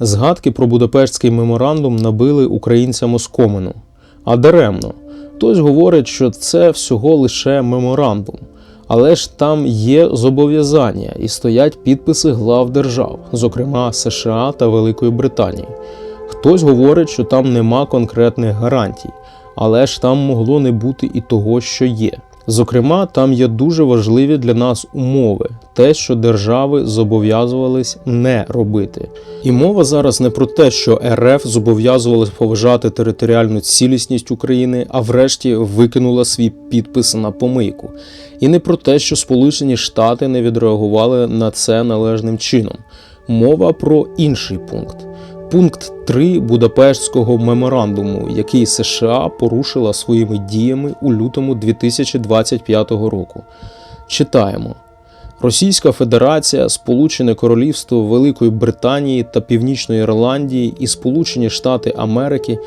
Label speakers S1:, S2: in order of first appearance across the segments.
S1: Згадки про Будапештський меморандум набили українцям оскомину. А даремно. Хтось говорить, що це всього лише меморандум. Але ж там є зобов'язання і стоять підписи глав держав, зокрема США та Великої Британії. Хтось говорить, що там нема конкретних гарантій, але ж там могло не бути і того, що є. Зокрема, там є дуже важливі для нас умови, те, що держави зобов'язувались не робити. І мова зараз не про те, що РФ зобов'язувалась поважати територіальну цілісність України, а врешті викинула свій підпис на помийку. І не про те, що Сполучені Штати не відреагували на це належним чином. Мова про інший пункт. Пункт 3 Будапештського меморандуму, який США порушила своїми діями у лютому 2025 року. Читаємо. Російська Федерація, Сполучене Королівство Великої Британії та Північної Ірландії і Сполучені Штати Америки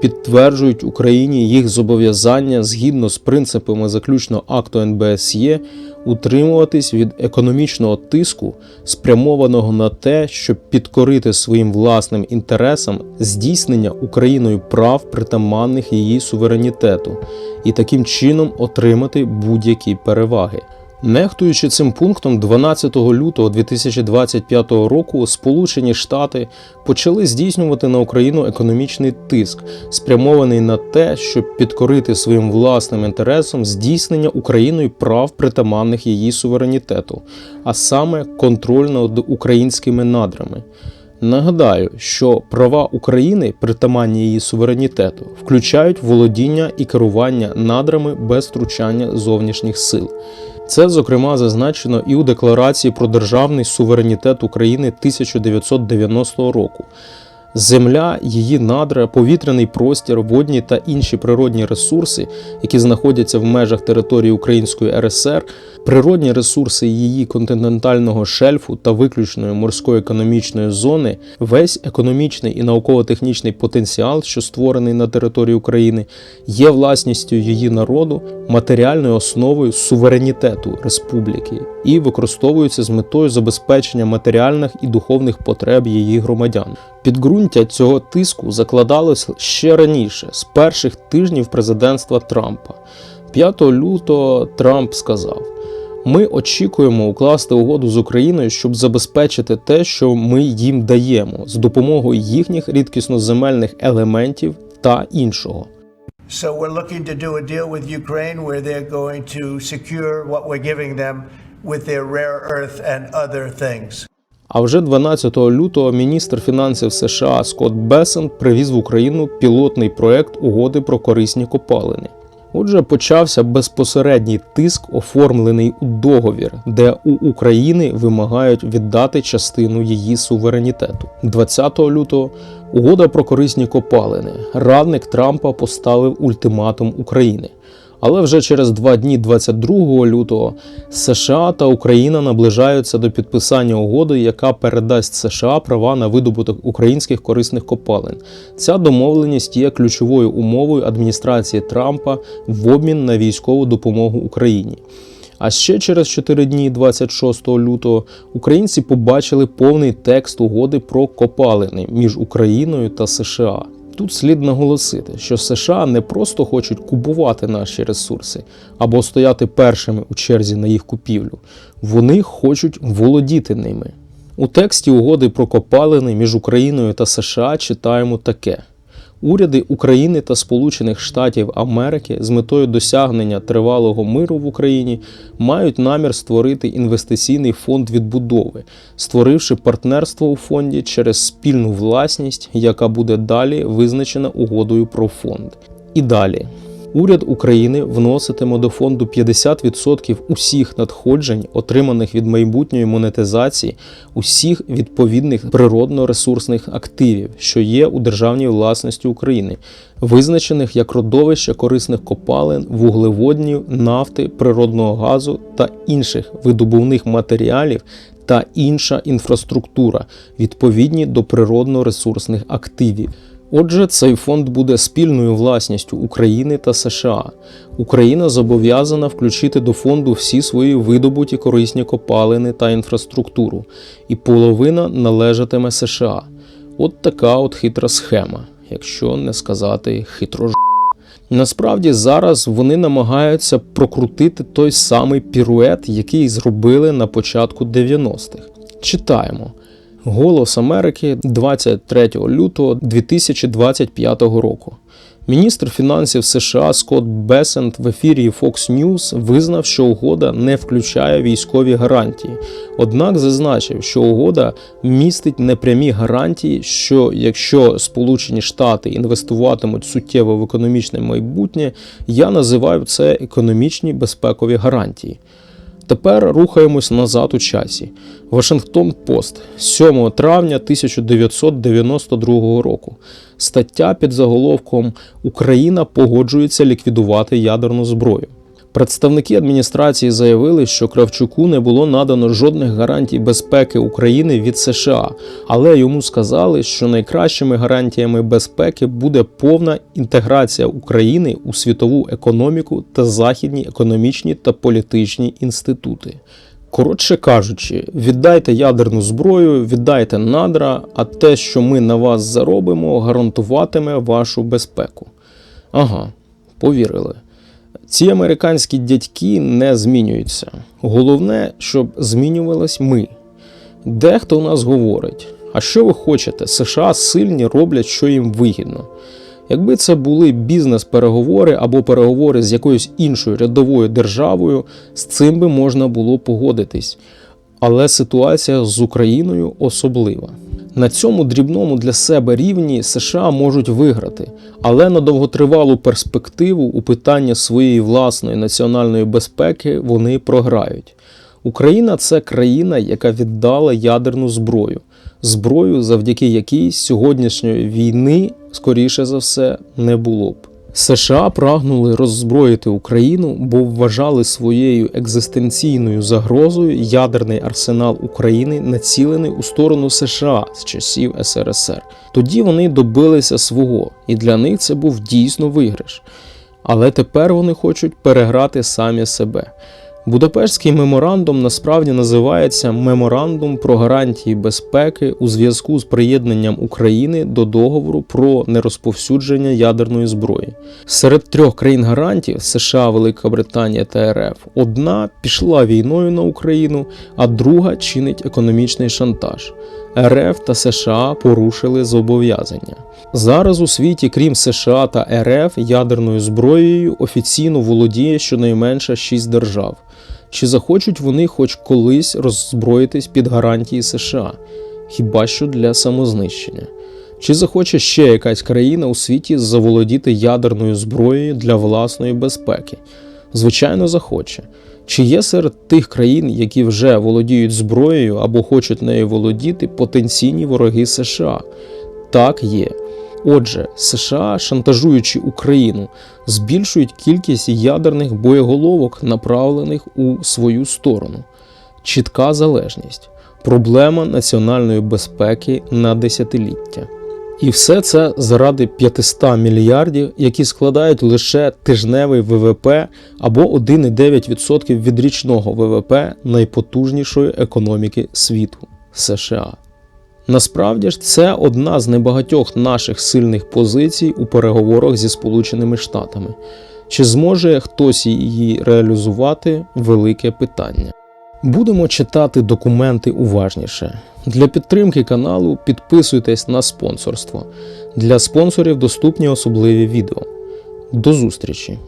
S1: підтверджують Україні їх зобов'язання згідно з принципами заключного акту НБСЄ утримуватись від економічного тиску, спрямованого на те, щоб підкорити своїм власним інтересам здійснення Україною прав, притаманних її суверенітету, і таким чином отримати будь-які переваги. Нехтуючи цим пунктом, 12 лютого 2025 року Сполучені Штати почали здійснювати на Україну економічний тиск, спрямований на те, щоб підкорити своїм власним інтересам здійснення Україною прав притаманних її суверенітету, а саме контроль над українськими надрами. Нагадаю, що права України, притаманні її суверенітету, включають володіння і керування надрами без втручання зовнішніх сил. Це, зокрема, зазначено і у Декларації про державний суверенітет України 1990 року. Земля, її надра, повітряний простір, водні та інші природні ресурси, які знаходяться в межах території Української РСР, природні ресурси її континентального шельфу та виключної морської економічної зони, весь економічний і науково-технічний потенціал, що створений на території України, є власністю її народу, матеріальною основою суверенітету республіки і використовуються з метою забезпечення матеріальних і духовних потреб її громадян. Підґрунтя цього тиску закладалось ще раніше, з перших тижнів президентства Трампа. 5 лютого Трамп сказав: ми очікуємо укласти угоду з Україною, щоб забезпечити те, що ми їм даємо, з допомогою їхніх рідкісноземельних елементів та іншого.
S2: So we're looking to do a deal with Ukraine where they're going to secure what we're giving them with their rare earth and other things.
S1: А вже 12 лютого міністр фінансів США Скотт Бесен привіз в Україну пілотний проект угоди про корисні копалини. Отже, почався безпосередній тиск, оформлений у договір, де у України вимагають віддати частину її суверенітету. 20 лютого угода про корисні копалини. Радник Трампа поставив ультиматум України. Але вже через два дні, 22 лютого, США та Україна наближаються до підписання угоди, яка передасть США права на видобуток українських корисних копалин. Ця домовленість є ключовою умовою адміністрації Трампа в обмін на військову допомогу Україні. А ще через 4 дні, 26 лютого, українці побачили повний текст угоди про копалини між Україною та США. Тут слід наголосити, що США не просто хочуть купувати наші ресурси або стояти першими у черзі на їх купівлю, вони хочуть володіти ними. У тексті угоди про копалини між Україною та США читаємо таке. Уряди України та Сполучених Штатів Америки з метою досягнення тривалого миру в Україні мають намір створити інвестиційний фонд відбудови, створивши партнерство у фонді через спільну власність, яка буде далі визначена угодою про фонд. І далі. Уряд України вноситиме до фонду 50% усіх надходжень, отриманих від майбутньої монетизації усіх відповідних природно-ресурсних активів, що є у державній власності України, визначених як родовища корисних копалин, вуглеводнів, нафти, природного газу та інших видобувних матеріалів. Та інша інфраструктура, відповідні до природно-ресурсних активів. Отже, цей фонд буде спільною власністю України та США. Україна зобов'язана включити до фонду всі свої видобуті корисні копалини та інфраструктуру, і половина належатиме США. От така от хитра схема, якщо не сказати хитро Насправді зараз вони намагаються прокрутити той самий пірует, який зробили на початку 90-х. Читаємо. Голос Америки 23 лютого 2025 року. Міністр фінансів США Скотт Бесент в ефірі Fox News визнав, що угода не включає військові гарантії. Однак зазначив, що угода містить непрямі гарантії, що якщо Сполучені Штати інвестуватимуть суттєво в економічне майбутнє, я називаю це економічні безпекові гарантії. Тепер рухаємось назад у часі. Вашингтон Пост 7 травня 1992 року. Стаття під заголовком Україна погоджується ліквідувати ядерну зброю. Представники адміністрації заявили, що Кравчуку не було надано жодних гарантій безпеки України від США, але йому сказали, що найкращими гарантіями безпеки буде повна інтеграція України у світову економіку та західні економічні та політичні інститути. Коротше кажучи, віддайте ядерну зброю, віддайте надра, а те, що ми на вас заробимо, гарантуватиме вашу безпеку. Ага, повірили. Ці американські дядьки не змінюються. Головне, щоб змінювалися ми. Дехто у нас говорить: а що ви хочете? США сильні роблять, що їм вигідно. Якби це були бізнес-переговори або переговори з якоюсь іншою рядовою державою, з цим би можна було погодитись. Але ситуація з Україною особлива. На цьому дрібному для себе рівні США можуть виграти, але на довготривалу перспективу у питання своєї власної національної безпеки вони програють. Україна це країна, яка віддала ядерну зброю, зброю, завдяки якій сьогоднішньої війни, скоріше за все, не було б. США прагнули роззброїти Україну, бо вважали своєю екзистенційною загрозою ядерний арсенал України, націлений у сторону США з часів СРСР. Тоді вони добилися свого, і для них це був дійсно виграш. Але тепер вони хочуть переграти самі себе. Будапештський меморандум насправді називається Меморандум про гарантії безпеки у зв'язку з приєднанням України до договору про нерозповсюдження ядерної зброї. Серед трьох країн гарантів США, Велика Британія та РФ одна пішла війною на Україну, а друга чинить економічний шантаж. РФ та США порушили зобов'язання. Зараз у світі, крім США та РФ, ядерною зброєю офіційно володіє щонайменше шість держав. Чи захочуть вони хоч колись роззброїтись під гарантії США? Хіба що для самознищення? Чи захоче ще якась країна у світі заволодіти ядерною зброєю для власної безпеки? Звичайно, захоче. Чи є серед тих країн, які вже володіють зброєю або хочуть нею володіти, потенційні вороги США? Так є. Отже, США, шантажуючи Україну, збільшують кількість ядерних боєголовок, направлених у свою сторону. Чітка залежність, проблема національної безпеки на десятиліття. І все це заради 500 мільярдів, які складають лише тижневий ВВП або 1,9% від річного ВВП найпотужнішої економіки світу США. Насправді ж це одна з небагатьох наших сильних позицій у переговорах зі Сполученими Штатами. Чи зможе хтось її реалізувати велике питання. Будемо читати документи уважніше. Для підтримки каналу підписуйтесь на спонсорство. Для спонсорів доступні особливі відео. До зустрічі!